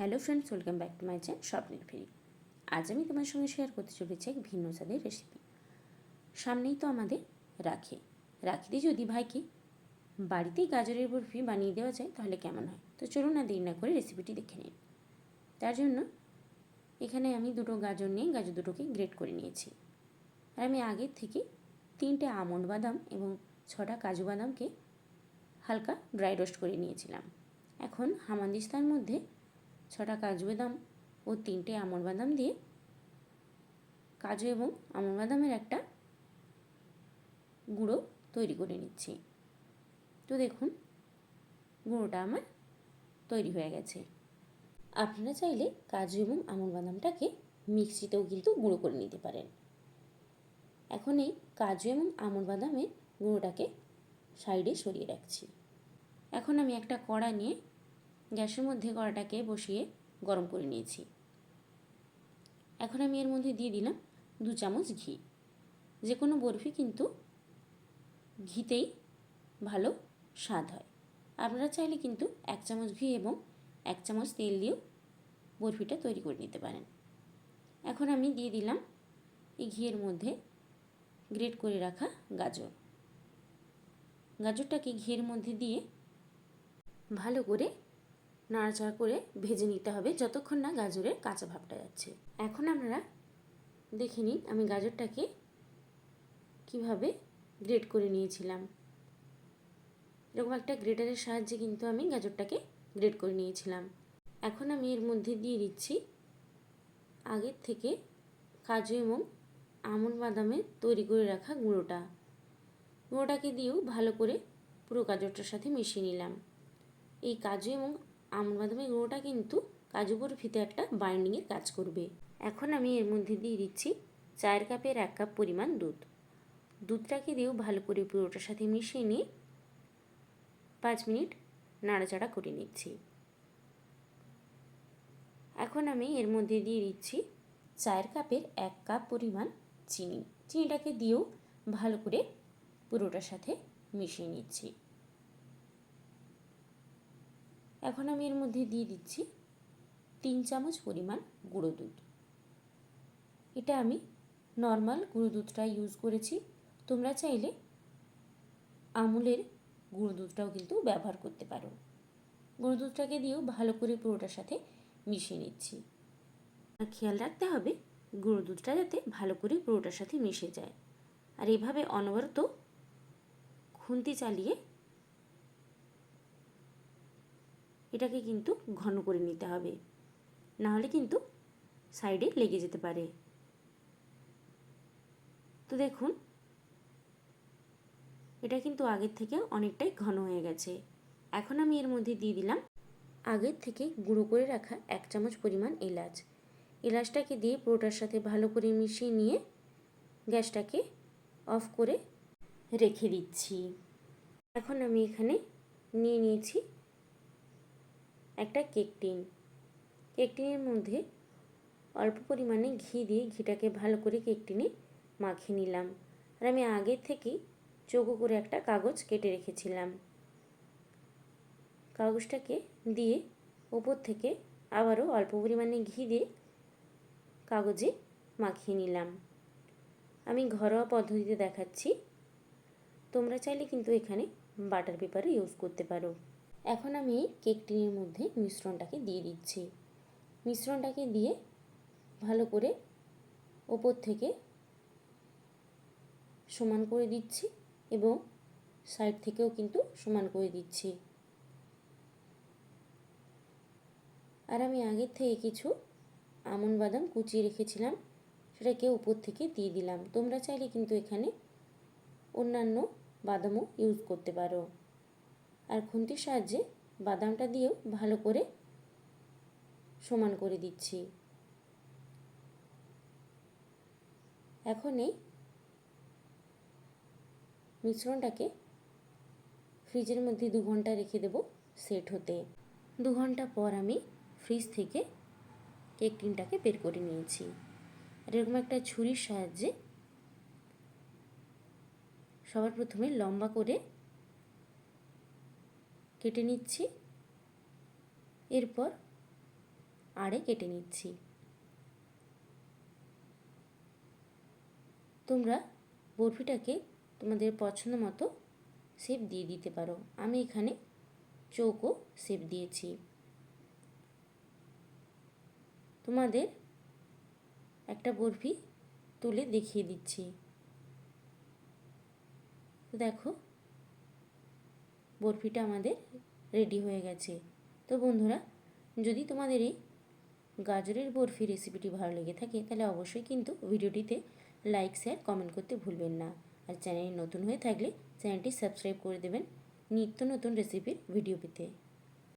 Hello friends, welcome back to my channel স্বপ্নের ফেরি। আজ আমি তোমার সঙ্গে শেয়ার করতে চলেছি এক ভিন্ন স্বাদের রেসিপি সামনেই তো আমাদের রাখে। রাখিতে যদি ভাইকে বাড়িতেই গাজরের বরফি বানিয়ে দেওয়া যায়, তাহলে কেমন হয়? তো চলুন না দেরি না করে রেসিপিটি দেখে নিন তার জন্য এখানে আমি দুটো গাজর নিয়ে গাজর দুটোকে গ্রেট করে নিয়েছি। আর আমি আগের থেকে তিনটে আমন্ড বাদাম এবং ছটা কাজু বাদামকে হালকা ড্রাই রোস্ট করে নিয়েছিলাম। এখন হামানদিস্তার মধ্যে ছটা কাজু বাদাম ও তিনটে আমন্ড বাদাম দিয়ে কাজু এবং আমন্ড বাদামের একটা গুঁড়ো তৈরি করে নিচ্ছি। তো দেখুন, গুঁড়োটা আমার তৈরি হয়ে গেছে। আপনারা চাইলে কাজু এবং আমন্ড বাদামটাকে মিক্সিতেও কিন্তু গুঁড়ো করে নিতে পারেন। এখন এই কাজু এবং আমন্ড বাদামের গুঁড়োটাকে সাইডে সরিয়ে রাখছি। এখন আমি একটা কড়া নিয়ে গ্যাসের মধ্যে কড়াটাকে বসিয়ে গরম করে নিয়েছি। এখন আমি এর মধ্যে দিয়ে দিলাম দু চামচ ঘি। যে কোনো বরফি কিন্তু ঘিতেই ভালো স্বাদ হয়। আপনারা চাইলে কিন্তু এক চামচ ঘি এবং এক চামচ তেল দিয়েও বরফিটা তৈরি করে নিতে পারেন। এখন আমি দিয়ে দিলাম এই ঘিয়ের মধ্যে গ্রেট করে রাখা গাজর। গাজরটাকে ঘিয়ের মধ্যে দিয়ে ভালো করে নাড়াচাড়া করে ভেজে নিতে হবে যতক্ষণ না গাজরের কাঁচা ভাবটা যাচ্ছে। এখন আপনারা দেখে নিন আমি গাজরটাকে কীভাবে গ্রেট করে নিয়েছিলাম। এরকম একটা গ্রেটারের সাহায্যে কিন্তু আমি গাজরটাকে গ্রেট করে নিয়েছিলাম। এখন আমি এর মধ্যে দিয়ে দিচ্ছি আগের থেকে কাজু এবং আমন্ড বাদামের তৈরি করে রাখা গুঁড়োটা। গুঁড়োটাকে দিয়েও ভালো করে পুরো গাজরটার সাথে মিশিয়ে নিলাম। এই কাজু এবং আমন্ড বাদামের গুঁড়োটা কিন্তু কাজু বরফিতে একটা বাইন্ডিংয়ের কাজ করবে। এখন আমি এর মধ্যে দিয়ে দিচ্ছি চায়ের কাপের এক কাপ পরিমাণ দুধ। দুধটাকে দিয়েও ভালো করে পুরোটার সাথে মিশিয়ে নিয়ে পাঁচ মিনিট নাড়াচাড়া করে নিচ্ছি। এখন আমি এর মধ্যে দিয়ে দিচ্ছি চায়ের কাপের এক কাপ পরিমাণ চিনি। চিনিটাকে দিয়েও ভালো করে পুরোটার সাথে মিশিয়ে নিচ্ছি। এখন আমি এর মধ্যে দিয়ে দিচ্ছি তিন চামচ পরিমাণ গুঁড়ো দুধ। এটা আমি নর্মাল গুঁড়ো দুধটা ইউজ করেছি। তোমরা চাইলে আমুলের গুঁড়ো দুধটাও কিন্তু ব্যবহার করতে পারো। গুঁড়ো দুধটাকে দিয়েও ভালো করে পুরোটার সাথে মিশিয়ে নিচ্ছি। খেয়াল রাখতে হবে গুঁড়ো দুধটা যাতে ভালো করে পুরোটার সাথে মিশে যায়। আর এভাবে অনবরত খুন্তি চালিয়ে এটাকে কিন্তু ঘন করে নিতে হবে। নাহলে কিন্তু সাইডে লেগে যেতে পারে। তো দেখুন, এটা কিন্তু আগের থেকে অনেকটাই ঘন হয়ে গেছে। এখন আমি এর মধ্যে দিয়ে দিলাম আগের থেকে গুঁড়ো করে রাখা এক চামচ পরিমাণ এলাচ। এলাচটাকে দিয়ে পুরোটার সাথে ভালো করে মিশিয়ে নিয়ে গ্যাসটাকে অফ করে রেখে দিচ্ছি। এখন আমি এখানে নিয়ে নিয়েছি একটা কেক টিন। কেক টিনের মধ্যে অল্প পরিমাণে ঘি দিয়ে ঘিটাকে ভালো করে কেক টিনে মাখিয়ে নিলাম। আর আমি আগে থেকেই চৌকো করে একটা কাগজ কেটে রেখেছিলাম। কাগজটাকে দিয়ে ওপর থেকে আবারও অল্প পরিমাণে ঘি দিয়ে কাগজে মাখিয়ে নিলাম। আমি ঘরোয়া পদ্ধতিতে দেখাচ্ছি। তোমরা চাইলে কিন্তু এখানে বাটার পেপারও ইউজ করতে পারো। এখন আমি কেক টিনের মধ্যে মিশ্রণটাকে দিয়ে দিচ্ছি। মিশ্রণটাকে দিয়ে ভালো করে ওপর থেকে সমান করে দিচ্ছি এবং সাইড থেকেও কিন্তু সমান করে দিচ্ছি। আর আমি আগের থেকে কিছু আমন বাদাম কুচিয়ে রেখেছিলাম, সেটাকে উপর থেকে দিয়ে দিলাম। তোমরা চাইলে কিন্তু এখানে অন্যান্য বাদামও ইউজ করতে পারো। আর খুন্তির সাহায্যে বাদামটা দিয়েও ভালো করে সমান করে দিচ্ছি। এখন এই মিশ্রণটাকে ফ্রিজের মধ্যে দু ঘণ্টা রেখে দেব সেট হতে। দু ঘণ্টা পর আমি ফ্রিজ থেকে কেক টিনটাকে বের করে নিয়েছি। আর এরকম একটা ছুরির সাহায্যে সবার প্রথমে লম্বা করে কেটে নিচ্ছি। এরপর আড়ে কেটে নিচ্ছি। তোমরা বরফিটাকে তোমাদের পছন্দ মতো শেপ দিয়ে দিতে পারো। আমি এখানে চৌকো শেপ দিয়েছি। তোমাদের একটা বরফি তুলে দেখিয়ে দিচ্ছি। দেখো বরফিটা আমাদের রেডি হয়ে গেছে। তো বন্ধুরা, যদি তোমাদের এই গাজরের বরফি রেসিপিটি ভালো লেগে থাকে, তাহলে অবশ্যই কিন্তু ভিডিওটিতে লাইক শেয়ার কমেন্ট করতে ভুলবেন না। আর চ্যানেলে নতুন হয়ে থাকলে চ্যানেলটি সাবস্ক্রাইব করে দেবেন নিত্য নতুন রেসিপির ভিডিও পেতে।